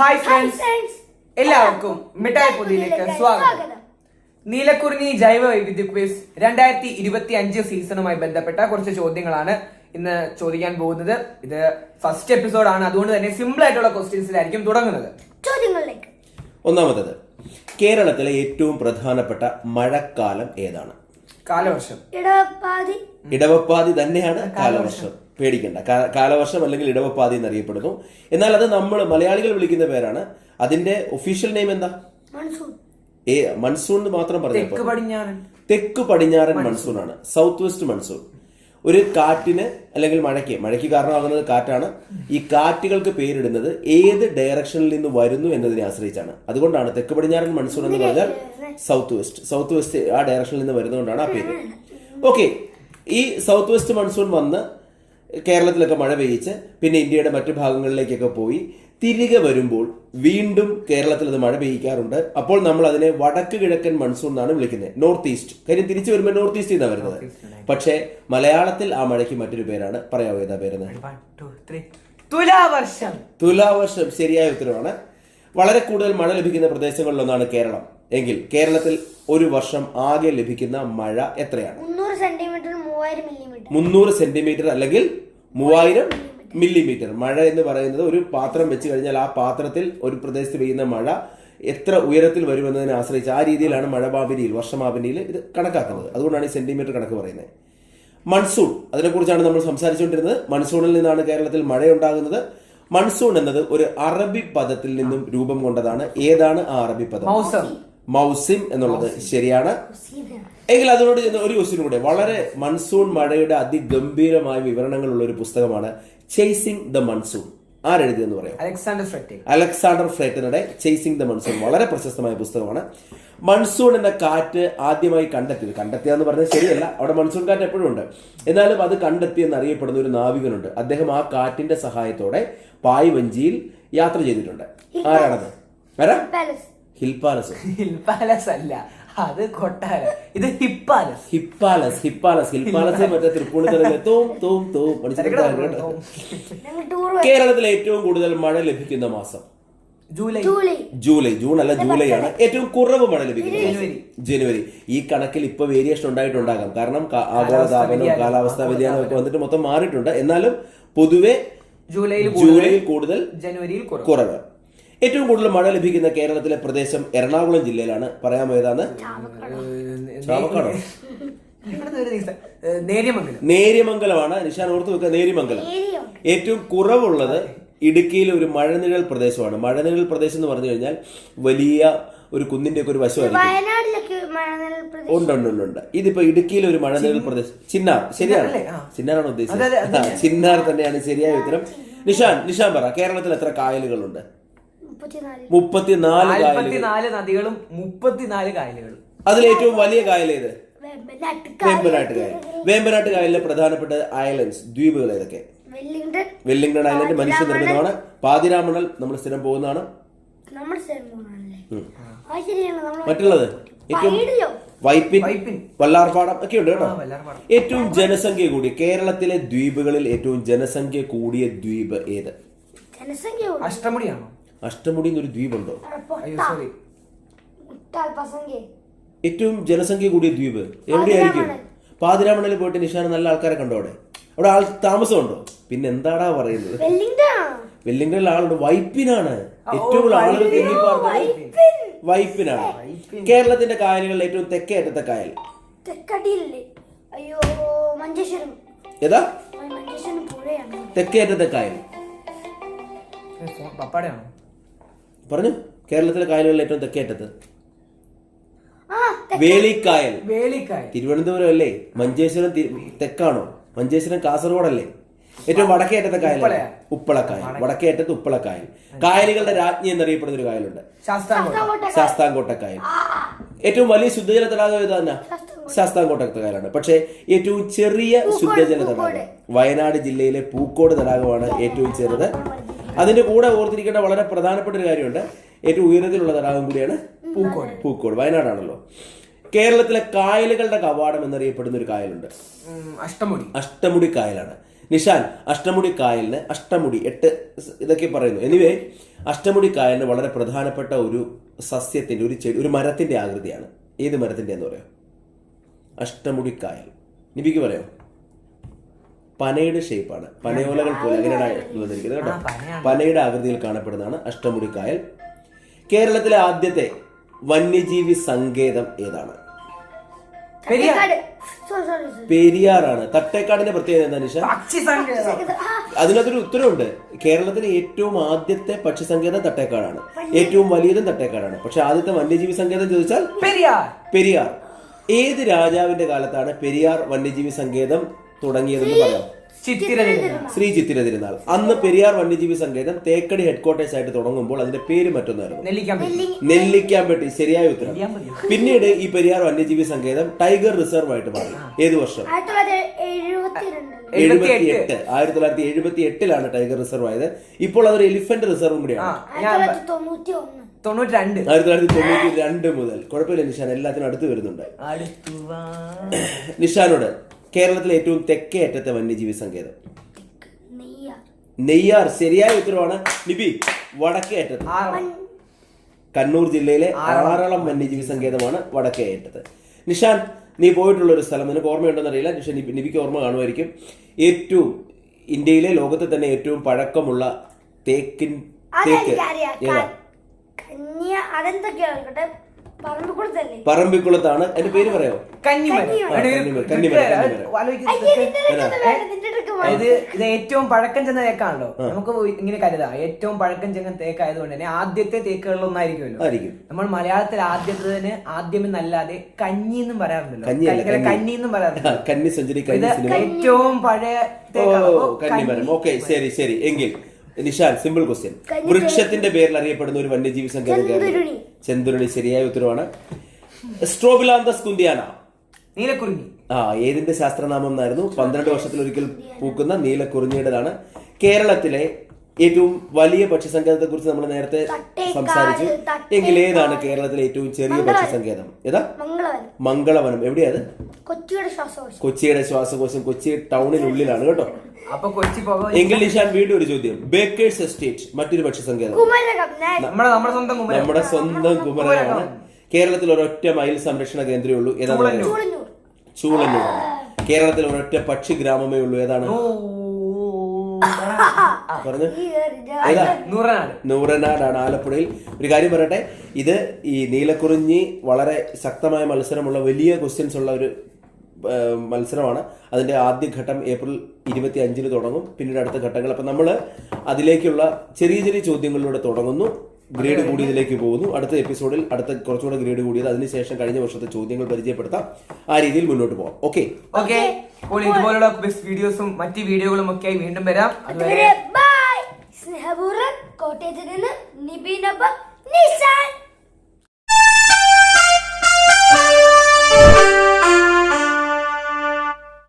Hi friends എല്ലാവർക്കും മിഠായി പൊതിയിലേക്ക് സ്വാഗതം. നീലക്കുറിഞ്ഞി ജൈവ വൈവിധ്യ ക്വിസ് രണ്ടായിരത്തി ഇരുപത്തി അഞ്ച് സീസണുമായി ബന്ധപ്പെട്ട കുറച്ച് ചോദ്യങ്ങളാണ് ഇന്ന് ചോദിക്കാൻ പോകുന്നത്. ഇത് ഫസ്റ്റ് എപ്പിസോഡാണ് അതുകൊണ്ട് തന്നെ സിമ്പിൾ ആയിട്ടുള്ള ക്വസ്റ്റ്യൻസിലായിരിക്കും തുടങ്ങുന്നത്. ചോദ്യങ്ങളിലേക്ക്. ഒന്നാമത്തത് കേരളത്തിലെ ഏറ്റവും പ്രധാനപ്പെട്ട മഴക്കാലം ഏതാണ്? കാലവർഷം. ഇടവപ്പാതി. ഇടവപ്പാതി തന്നെയാണ് കാലവർഷം. പേടിക്കണ്ട. കാലവർഷം അല്ലെങ്കിൽ ഇടവപ്പാതി എന്നറിയപ്പെടുന്നു. എന്നാൽ അത് നമ്മൾ മലയാളികൾ വിളിക്കുന്ന പേരാണ്. അതിന്റെ ഒഫീഷ്യൽ നെയിം എന്താ? മൺസൂൺ. ഏ മൺസൂൺ എന്ന് മാത്രം പറഞ്ഞു തെക്ക് പടിഞ്ഞാറൻ. മൺസൂൺ. ആണ് സൗത്ത് വെസ്റ്റ് മൺസൂൺ. ഒരു കാറ്റിന് അല്ലെങ്കിൽ മഴയ്ക്ക് മഴയ്ക്ക് കാരണമാകുന്നത് കാറ്റാണ്. ഈ കാറ്റുകൾക്ക് പേരിടുന്നത് ഏത് ഡയറക്ഷനിൽ നിന്ന് വരുന്നു എന്നതിനെ ആശ്രയിച്ചാണ്. അതുകൊണ്ടാണ് തെക്ക് പടിഞ്ഞാറൻ മൺസൂൺ എന്ന് പറഞ്ഞാൽ സൗത്ത് വെസ്റ്റ് സൗത്ത് വെസ്റ്റ് ആ ഡയറക്ഷനിൽ നിന്ന് വരുന്നതുകൊണ്ടാണ് ആ പേര്. ഓക്കെ ഈ സൗത്ത് വെസ്റ്റ് മൺസൂൺ വന്ന് കേരളത്തിലൊക്കെ മഴ പെയ്യിച്ച് പിന്നെ ഇന്ത്യയുടെ മറ്റു ഭാഗങ്ങളിലേക്കൊക്കെ പോയി തിരികെ വരുമ്പോൾ വീണ്ടും കേരളത്തിൽ അത് മഴ പെയ്യിക്കാറുണ്ട്. അപ്പോൾ നമ്മൾ അതിനെ വടക്ക് കിഴക്കൻ മൺസൂൺ എന്നാണ് വിളിക്കുന്നത്. നോർത്ത് ഈസ്റ്റ് കാര്യം തിരിച്ചു വരുമ്പോൾ നോർത്ത് ഈസ്റ്റ് എന്നാണ് വരുന്നത്. പക്ഷേ മലയാളത്തിൽ ആ മഴയ്ക്ക് മറ്റൊരു പേരാണ്. പറയാവോ ഏതാ പേരെന്ന്? One, two, three. തുലാവർഷം. തുലാവർഷം. ശരിയായ ഉത്തരവാണ്. വളരെ കൂടുതൽ മഴ ലഭിക്കുന്ന പ്രദേശങ്ങളിലൊന്നാണ് കേരളം. എങ്കിൽ കേരളത്തിൽ ഒരു വർഷം ആകെ ലഭിക്കുന്ന മഴ എത്രയാണ്? മുന്നൂറ് സെന്റിമീറ്റർ അല്ലെങ്കിൽ മൂവായിരം മില്ലിമീറ്റർ മഴ എന്ന് പറയുന്നത് ഒരു പാത്രം വെച്ച് കഴിഞ്ഞാൽ ആ പാത്രത്തിൽ ഒരു പ്രദേശത്ത് പെയ്യുന്ന മഴ എത്ര ഉയരത്തിൽ വരുമെന്നതിനെ ആശ്രയിച്ച് ആ രീതിയിലാണ് മഴമാപിനിയിൽ വർഷമാപിനിയിൽ ഇത് കണക്കാക്കുന്നത്. അതുകൊണ്ടാണ് ഈ സെന്റിമീറ്റർ കണക്ക് പറയുന്നത്. മൺസൂൺ അതിനെക്കുറിച്ചാണ് നമ്മൾ സംസാരിച്ചുകൊണ്ടിരുന്നത്. മൺസൂണിൽ നിന്നാണ് കേരളത്തിൽ മഴയുണ്ടാകുന്നത്. മൺസൂൺ എന്നത് ഒരു അറബി പദത്തിൽ നിന്നും രൂപം കൊണ്ടതാണ്. ഏതാണ് ആ അറബി പദം? മൗസം. മൗസിം. എന്നുള്ളത് ശരിയാണ്. എങ്കിൽ അതിനോട് ചെന്ന് ഒരു ക്വസ്റ്റ്യൻ കൂടെ. വളരെ മൺസൂൺ മഴയുടെ അതിഗംഭീരമായ വിവരണങ്ങളുള്ള ഒരു പുസ്തകമാണ് ചേസിംഗ് ദ മൺസൂൺ ആരെഴുതിയെന്ന് പറയാം? Alexander Frater. അലക്സാണ്ടർ ഫ്രേറ്റനുടെ ചേസിംഗ് ദ മൺസൂൺ വളരെ പ്രശസ്തമായ പുസ്തകമാണ്. മൺസൂൺ എന്ന കാറ്റ് ആദ്യമായി കണ്ടെത്തിയത്. കണ്ടെത്തിയ എന്ന് പറഞ്ഞാൽ ശരിയല്ല. അവിടെ മൺസൂൺ കാറ്റ് എപ്പോഴും ഉണ്ട്. എന്നാലും അത് കണ്ടെത്തി എന്നറിയപ്പെടുന്ന ഒരു നാവികനുണ്ട്. അദ്ദേഹം ആ കാറ്റിന്റെ സഹായത്തോടെ പായ് വഞ്ചിയിൽ യാത്ര ചെയ്തിട്ടുണ്ട്. ആരാണത്? ഹിൽ പാലസ് ഹിൽ പാലസ് അല്ല. അത് കൊട്ടാരം. ഇത് ഹിപ്പാലസ്. Hippalus Hippalus. ഹിപ്പാലസ് മറ്റേ തൃപ്പൂണിത്തറയിലെ തോം തോം തോം പഠിച്ചിട്ടുണ്ടായിരുന്നു കേരളത്തിലെ കേരളത്തിൽ ഏറ്റവും കൂടുതൽ മഴ ലഭിക്കുന്ന മാസം? ജൂലൈ. ജൂലൈ. ജൂൺ അല്ല ജൂലൈ ആണ് ഏറ്റവും കുറവ് മഴ ലഭിക്കുന്നത് ജനുവരി. ഈ കണക്കിൽ ഇപ്പൊ വേരിയേഷൻ ഉണ്ടായിട്ടുണ്ടാകാം. കാരണം ആഗോളതാപനവും കാലാവസ്ഥാ വ്യതിയാനവും ഒക്കെ വന്നിട്ട് മൊത്തം മാറിയിട്ടുണ്ട്. എന്നാലും പൊതുവെ ജൂലൈയിൽ കൂടുതൽ ജൂലൈയിൽ കൂടുതൽ ജനുവരിയിൽ കുറവ്. ഏറ്റവും കൂടുതൽ മഴ ലഭിക്കുന്ന കേരളത്തിലെ പ്രദേശം എറണാകുളം ജില്ലയിലാണ്. പറയാമോ പോയതാണ് ചാവക്കാടോ. നേര്യമംഗലമാണ്. നിഷാൻ ഓർത്ത് വെക്കുക നേര്യമംഗലം. ഏറ്റവും കുറവുള്ളത് ഇടുക്കിയിലെ ഒരു മഴനിഴൽ പ്രദേശമാണ്. മഴനിഴൽ പ്രദേശം എന്ന് പറഞ്ഞു കഴിഞ്ഞാൽ വലിയ ഒരു കുന്നിന്റെ ഒക്കെ ഒരു വശമായിരിക്കും. ഉണ്ടുണ്ടുണ്ട് മഴനിഴൽ പ്രദേശം. ഉണ്ട് ഉണ്ട് ഉണ്ട് ഇതിപ്പോ ഇടുക്കിയിലെ ഒരു മഴനിഴൽ പ്രദേശം. ചിന്നാർ ശരിയാണ്. ചിന്നാറാണ് അതെ, അതെ, ഉദ്ദേശിച്ചത് ചിന്നാർ തന്നെയാണ് ശരിയായ ഉത്തരം. നിഷാൻ നിഷാൻ പറ കേരളത്തിൽ എത്ര കായലുകളുണ്ട്? മുപ്പത്തിനാല്. നാൽപ്പത്തിനാല് നദികളും മുപ്പത്തിനാല് കായലുകളും. അതിൽ ഏറ്റവും വലിയ കായൽ ഏത്? വേമ്പനാട്ട് കായൽ വേമ്പനാട്ട് കായലിലെ പ്രധാനപ്പെട്ട ഐലൻഡ്സ് ദ്വീപുകൾ ഏതൊക്കെ? വെല്ലിംഗ്ടൺ ഐലൻഡ് മനുഷ്യ നിർമ്മിതമാണ് പാതിരാമണൽ നമ്മൾ സ്ഥിരം പോകുന്നതാണ്? മറ്റുള്ളത്? ഏറ്റവും വൈപ്പിൻ വൈപ്പിൻ. വല്ലാർപാടം ഒക്കെ ഉണ്ട് കേട്ടോ. ആ, വല്ലാർപാടം. ഏറ്റവും ജനസംഖ്യ കൂടിയ കേരളത്തിലെ ദ്വീപുകളിൽ ഏറ്റവും ജനസംഖ്യ കൂടിയ ദ്വീപ് ഏത്? അഷ്ടമുടിയാണോ? അഷ്ടമുടി എന്നൊരു ദ്വീപുണ്ടോ സോറി ഏറ്റവും ജനസംഖ്യ കൂടിയ ദ്വീപ് എവിടെയായിരിക്കും? പാതിരാമണ്ണിൽ പോയിട്ട് നിഷാന നല്ല ആൾക്കാരെ കണ്ടോ അവിടെ? അവിടെ ആൾ താമസമുണ്ടോ? പിന്നെ എന്താടാ പറയുന്നത്? വെല്ലിംഗണിൽ ആളുണ്ട്. വൈപ്പിനാണ്. ഏറ്റവും കൂടുതൽ ആളുകൾ വൈപ്പിനാണ്. കേരളത്തിന്റെ കായലുകളിൽ ഏറ്റവും തെക്കേ അറ്റത്തെ കായൽ. ഏതാ? തെക്കേ അറ്റത്തെ കായൽ. പപ്പാടയാണോ? പറഞ്ഞു? കേരളത്തിലെ കായലുകളിൽ ഏറ്റവും തെക്കേ അറ്റത്ത്. ആ തെ- വേളിക്കായൽ. വേലിക്കായൽ തിരുവനന്തപുരം അല്ലേ മഞ്ചേശ്വരം തെക്കാണോ? മഞ്ചേശ്വരം കാസർഗോഡല്ലേ? ഏറ്റവും വടക്കേ അറ്റത്തെ കായൽ. ഉപ്പളക്കായൽ. വടക്കേ. അറ്റത്ത് ഉപ്പളക്കായൽ. കായലുകളുടെ രാജ്ഞി എന്നറിയപ്പെടുന്ന ഒരു കായലുണ്ട്. ശാസ്താംകോട്ട. കായൽ ഏറ്റവും വലിയ ശുദ്ധജല തടാകം ഏത് തന്നെ ശാസ്താംകോട്ടത്തെ കായലാണ്. പക്ഷേ ഏറ്റവും ചെറിയ ശുദ്ധജല തടാകം വയനാട് ജില്ലയിലെ പൂക്കോട് തടാകമാണ് ഏറ്റവും ചെറുത്. അതിന്റെ കൂടെ ഓർത്തിരിക്കേണ്ട വളരെ പ്രധാനപ്പെട്ട ഒരു കാര്യമുണ്ട്. ഏറ്റവും ഉയരത്തിലുള്ള തടാകം കൂടിയാണ് പൂക്കോട്. പൂക്കോട് വയനാടാണല്ലോ. കേരളത്തിലെ കായലുകളുടെ കവാടം എന്നറിയപ്പെടുന്ന ഒരു കായലുണ്ട്. അഷ്ടമുടി. അഷ്ടമുടി കായലാണ്. നിഷാൻ അഷ്ടമുടി കായലിന് അഷ്ടമുടി എട്ട് ഇതൊക്കെ പറയുന്നു. എനിവേ അഷ്ടമുടി കായലിന് വളരെ പ്രധാനപ്പെട്ട ഒരു സസ്യത്തിന്റെ ഒരു ചെടി ഒരു മരത്തിന്റെ ആകൃതിയാണ്. ഏത് മരത്തിന്റെ എന്ന് പറയാം? അഷ്ടമുടി കായൽ. നിബിക്ക് പറയാം. പനയുടെ ഷേപ്പാണ് പനയോലകൾ പോലെ അങ്ങനെയാണ് വന്നിരിക്കുന്നത് കേട്ടോ. പനയാണ്. പനയുടെ ആകൃതിയിൽ കാണപ്പെടുന്നതാണ് അഷ്ടമുടി കായൽ. കേരളത്തിലെ ആദ്യത്തെ വന്യജീവി സങ്കേതം ഏതാണ്. പെരിയാറാണ്. തട്ടേക്കാടിന്റെ പ്രത്യേകത എന്താ നിഷ അതിനകത്തൊരു ഉത്തരവുണ്ട്. കേരളത്തിലെ ഏറ്റവും ആദ്യത്തെ പക്ഷി സങ്കേതം തട്ടേക്കാടാണ്. ഏറ്റവും വലിയതും തട്ടേക്കാടാണ്. പക്ഷെ ആദ്യത്തെ വന്യജീവി സങ്കേതം ചോദിച്ചാൽ പെരിയാർ. പെരിയാർ. ഏത് രാജാവിന്റെ കാലത്താണ് പെരിയാർ വന്യജീവി സങ്കേതം തുടങ്ങിയതെന്ന് പറയാം. ചിത്തിര ശ്രീ ചിത്തിര തിരുനാൾ അന്ന് പെരിയാർ വന്യജീവി സങ്കേതം തേക്കടി ഹെഡ്ക്വാർട്ടേഴ്സ് ആയിട്ട് തുടങ്ങുമ്പോൾ അതിന്റെ പേര് മറ്റൊന്നായിരുന്നു. നെല്ലിക്കാമ്പെട്ടി. ശരിയായ ഉത്തരം. പിന്നീട് ഈ പെരിയാർ വന്യജീവി സങ്കേതം ടൈഗർ റിസർവ് ആയിട്ട് മാറി. ഏത് വർഷം? എഴുപത്തിയെട്ട്. എട്ട് ആയിരത്തി തൊള്ളായിരത്തി എഴുപത്തി എട്ടിലാണ് ടൈഗർ റിസർവ് ആയത്. ഇപ്പോൾ അതൊരു എലിഫന്റ് റിസർവും കൂടിയാണ്. ആയിരത്തി തൊള്ളായിരത്തി തൊണ്ണൂറ്റി രണ്ട് ആയിരത്തി തൊള്ളായിരത്തി തൊണ്ണൂറ്റി രണ്ട് മുതൽ. കുഴപ്പമില്ല നിഷാൻ. എല്ലാത്തിനും അടുത്ത് വരുന്നുണ്ട്. നിഷാനോട് കേരളത്തിലെ ഏറ്റവും തെക്കേ അറ്റത്തെ വന്യജീവി സങ്കേതം? നെയ്യാർ. ശരിയായ ഉത്തരവാണ്. നിബി വടക്കേ അറ്റത്ത്. കണ്ണൂർ ജില്ലയിലെ ആറാളം. വന്യജീവി സങ്കേതമാണ് വടക്കേ അറ്റത്ത്. നിഷാൻ നീ പോയിട്ടുള്ള ഒരു സ്ഥലം നിനക്ക് ഓർമ്മയുണ്ടെന്ന് അറിയില്ല നിഷാൻ നിബി- നിബിക്ക് ഓർമ്മ കാണുമായിരിക്കും. ഏറ്റവും ഇന്ത്യയിലെ ലോകത്തെ തന്നെ ഏറ്റവും പഴക്കമുള്ള തേക്കിൻ തേക്ക് ഏതാ? പറമ്പിക്കുളത്താണ്. അതിന്റെ പേര് പറയാമോ എടാ, ഇത് ഏറ്റവും പഴക്കം ചെന്ന തേക്കാണല്ലോ. നമുക്ക് ഇങ്ങനെ കരുതാം. ഏറ്റവും പഴക്കം ചെന്ന തേക്കായതുകൊണ്ട് തന്നെ ആദ്യത്തെ തേക്കുകളിൽ ഒന്നായിരിക്കുമല്ലോ. നമ്മൾ മലയാളത്തിൽ ആദ്യത്തെ ആദ്യം എന്നല്ലാതെ കഞ്ഞി എന്നും പറയാറുണ്ടല്ലോ. കഞ്ഞി- എന്നും പറയാറുണ്ട് ഇത് കന്നി ഏറ്റവും പഴയ തേക്കാണ്. ശരി ശരി. എങ്കിൽ നിഷാൻ സിമ്പിൾ ക്വസ്റ്റ്യൻ വൃക്ഷത്തിന്റെ പേരിൽ അറിയപ്പെടുന്ന ഒരു വന്യജീവി സങ്കേതം ചെന്തുരുണി ശരിയായ ഉത്തരവാണ്. സ്ട്രോബിലാന്തസ് കുന്തിയാന. നീലക്കുറിഞ്ഞി ആ ഏതിന്റെ ശാസ്ത്രനാമം എന്നായിരുന്നു? പന്ത്രണ്ട് വർഷത്തിലൊരിക്കൽ പൂക്കുന്ന നീലക്കുറിഞ്ഞിയുടേതാണ് കേരളത്തിലെ ഏറ്റവും വലിയ പക്ഷി സങ്കേതത്തെ കുറിച്ച് നമ്മൾ നേരത്തെ സംസാരിച്ചു. എങ്കിൽ ഏതാണ് കേരളത്തിലെ ഏറ്റവും ചെറിയ പക്ഷി സങ്കേതം ഏതാ? മംഗളവനം. എവിടെയാ അത്? കൊച്ചിയുടെ ശ്വാസകോശം. കൊച്ചി ടൗണിനുള്ളിലാണ് കേട്ടോ. അപ്പൊ കൊച്ചി പോകാൻ എങ്കിൽ നിഷാൻ വീണ്ടും ഒരു ചോദ്യം. ബേക്കേഴ്സ് എസ്റ്റേറ്റ് മറ്റൊരു പക്ഷി സങ്കേതം കുമരകം ഞാൻ നമ്മുടെ സ്വന്തം കുമരകം. നമ്മുടെ സ്വന്തം കുമരകമാണ്. കേരളത്തിൽ ഒരൊറ്റ മയിൽ സംരക്ഷണ കേന്ദ്രമേ ഉള്ളൂ. ഏതാണ് ചൂളന്നൂർ. കേരളത്തിൽ ഒരൊറ്റ പക്ഷി ഗ്രാമമേ ഉള്ളൂ. ഏതാണ്? ഓ, പറഞ്ഞു. നൂറനാടാണ് ആലപ്പുഴയിൽ. ഒരു കാര്യം പറയട്ടെ ഇത് ഈ നീലക്കുറിഞ്ഞി വളരെ ശക്തമായ മത്സരമുള്ള വലിയ ക്വസ്റ്റ്യൻസ് ഉള്ള ഒരു മത്സരമാണ്. അതിന്റെ ആദ്യ ഘട്ടം ഏപ്രിൽ ഇരുപത്തി അഞ്ചിന് തുടങ്ങും. പിന്നീട് അടുത്ത ഘട്ടങ്ങൾ. അപ്പം നമ്മൾ അതിലേക്കുള്ള ചെറിയ ചെറിയ ചോദ്യങ്ങളിലൂടെ തുടങ്ങുന്നു. ഗ്രേഡ് കൂടിയതിലേക്ക് പോകുന്നു. അടുത്ത എപ്പിസോഡിൽ അടുത്ത കുറച്ചുകൂടെ ഗ്രേഡ് കൂടിയത് അതിനുശേഷം കഴിഞ്ഞ വർഷത്തെ ചോദ്യങ്ങൾ പരിചയപ്പെടുത്താം. ആ രീതിയിൽ മുന്നോട്ട് പോകാം ഓക്കെ? ഓക്കെ. അപ്പോൾ ഇതുപോലുള്ള ബെസ്റ്റ് വീഡിയോസും മറ്റ് വീഡിയോകളും ഒക്കെ ആയി വീണ്ടും വരാം. അതുവരെ dedinin nibine bak. Nisan.